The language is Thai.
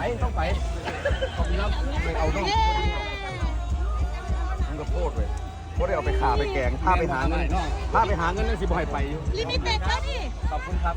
ไปต้องไปขอบคุณครับไปเอาต้องมันก็โคตรเลยโคตรได้เอาไปขาไปแกงพาไปหาเงินพาไปหาเงินนั่นสิบ่ให้ไปอยู่ลิมิเต็ดแล้วนี่ขอบคุณครับ